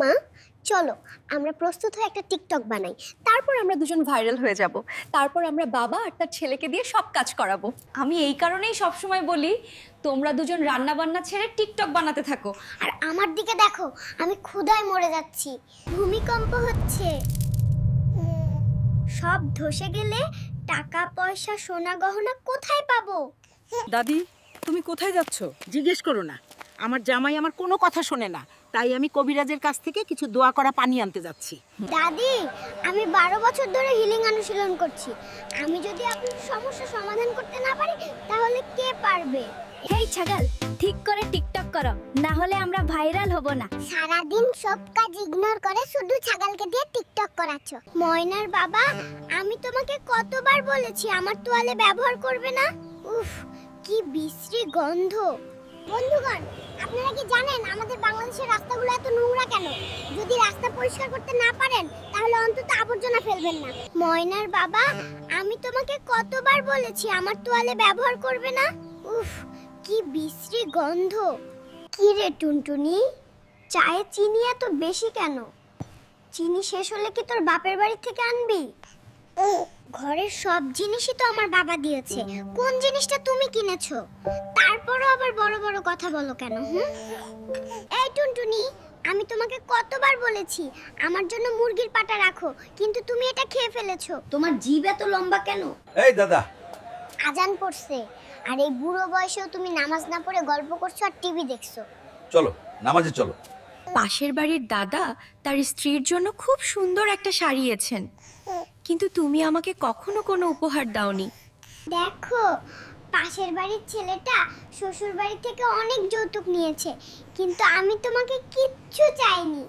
মা, চলো আমরা প্রস্তুত হয়ে একটা টিকটক বানাই। তারপর আমরা দুজন ভাইরাল হয়ে যাব। তারপর আমরা বাবা আর তার ছেলেকে দিয়ে সব কাজ করাবো। আমি এই কারণেই সবসময় বলি, তোমরা দুজন রান্না বান্না ছেড়ে টিকটক বানাতে থাকো। আর আমার দিকে দেখো, আমি ক্ষুধায় মরে যাচ্ছি। ভূমিকম্প হচ্ছে। সব ধসে গেলে টাকা, পয়সা, সোনা গহনা কোথায় পাবো? দাদি, তুমি কোথায় যাচ্ছ? জিজ্ঞেস করো না। আমার জামাই আমার কোনো কথা শোনে না। তাই আমি কবিরাজের কাছ থেকে কিছু দোয়া করা পানি আনতে যাচ্ছি। দাদি আমি বারো বছর ধরে হিলিং অনুশীলন করছি। আমি যদি আপনার সমস্যা সমাধান করতে না পারি তাহলে কে পারবে? এই ছাগল ঠিক করে টিকটক করো না হলে আমরা ভাইরাল হব না। সারাদিন সব কাজ ইগনোর করে শুধু ছাগলকে দিয়ে টিকটক করাচ্ছ। ময়নার বাবা আমি তোমাকে কতবার বলেছি আমার তোয়ালে ব্যবহার করবে না? উফ কি বিশ্রী গন্ধ। বন্ধুগণ, আপনারা কি জানেন আমাদের বাংলাদেশের রাস্তাগুলো এত নোংরা কেন? যদি রাস্তা পরিষ্কার করতে না পারেন, তাহলে অন্তত আবর্জনা ফেলবেন না। ময়নার বাবা, আমি তোমাকে কতবার বলেছি আমার তোয়ালে ব্যবহার করবে না? উফ, কি বিশ্রী গন্ধ। কি রে টুনটুনি, চায়ে চিনি এত বেশি কেন? চিনি শেষ হলে কি তোর বাপের বাড়ি থেকে আনবি? ঘরের সব জিনিসই তো আমার বাবা দিয়েছে। কোন জিনিসটা তুমি কিনেছো? তারপরও আবার বড় বড় কথা বলো কেন হুম? এই টুনটুনি আমি তোমাকে কতবার বলেছি আমার জন্য মুরগির পাটা রাখো কিন্তু তুমি এটা খেয়ে ফেলেছো। তোমার জিভ এত লম্বা কেন? এই দাদা। আজান পড়ছে আর এই বুড়ো বয়সেও তুমি নামাজ না পড়ে গল্প করছ আর টিভি দেখছ। চলো নামাজে চলো। পাশের বাড়ির দাদা তার স্ত্রীর জন্য খুব সুন্দর একটা সারিয়েছেন কিন্তু তুমি আমাকে কখনো কোনো উপহার দাওনি। দেখো, পাশের বাড়ির ছেলেটা শ্বশুর বাড়ি থেকে অনেক যৌতুক নিয়েছে, কিন্তু আমি তোমাকে কিচ্ছু চাইনি।